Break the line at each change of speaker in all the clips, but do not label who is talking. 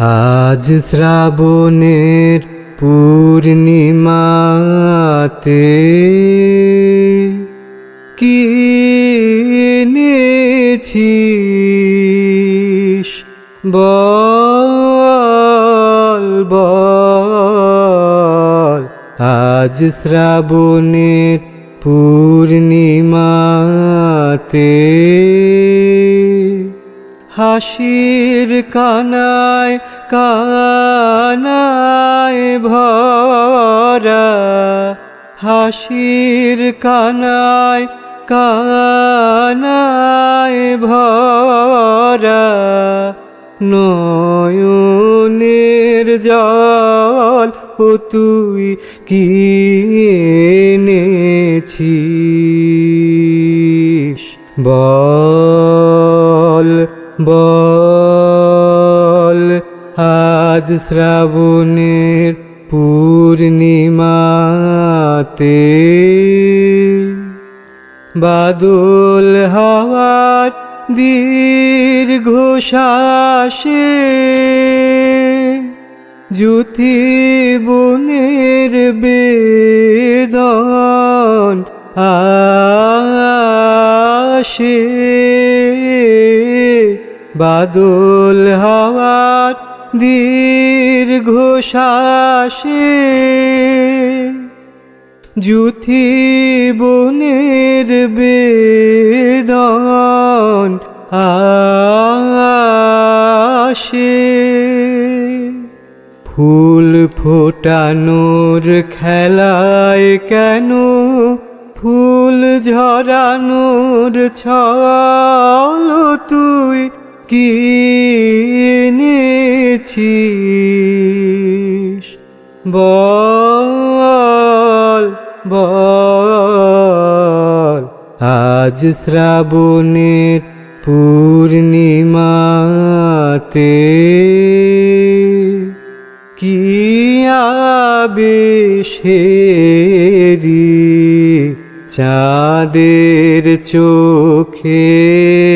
আজ শ্রাবণের পূর্ণিমাতে কিনেছিস বল বল। আজ শ্রাবণের পূর্ণিমাতে হাসির কানায় কানায় ভরা। হাসির কানায় কানায় ভরা। নয়নের জল ও তুই কিনেছিস বল। বল আজ শ্রাবণের পূর্ণিমাতে বাদল হাওয়ার দীর্ঘ শ্বাসে জ্যোতি বনের বেদন আসে বাদল হাওয়ার দীর্ঘ শ্বাসে জুথি বনের বেদন আসে ফুল ফোটানোর খেলায় কেন ফুল ঝরানোর ছল তুই কিনেছিস? বল বল। আজ শ্রাবণের পূর্ণিমাতে কি আবেশেরি চাঁদের চোখে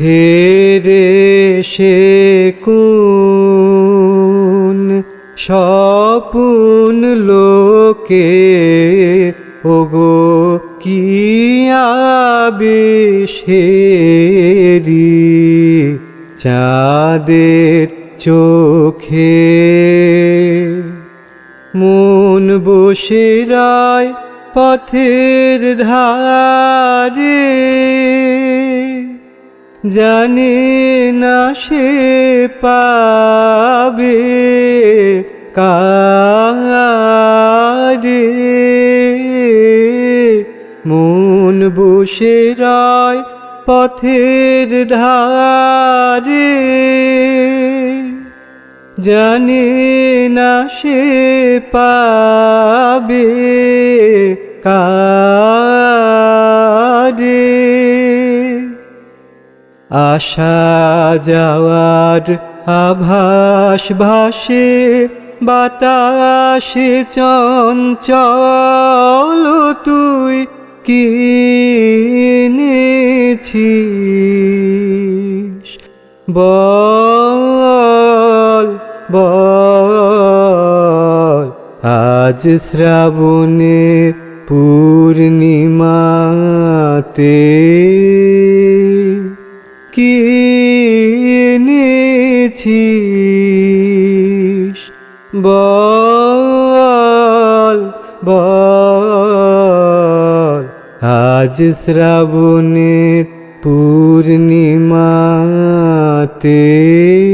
ফেরে সে কোন স্বপুন লোকে? ওগো, কি আবেশেরি চাঁদের চোখে? মন বসে রায় পথের ধারে। জানে না সে পাবে কারে মন বসে রায় পথের ধারে। জানে না সে পাবে কারে আসা যাওয়ার আভাস ভাসে বাতাসে চঞ্চল তুই কিনেছিস। বল বল আজ শ্রাবণের পূর্ণিমাতে কিনেছিস? বল বল। আজ শ্রাবণে পূর্ণিমাতে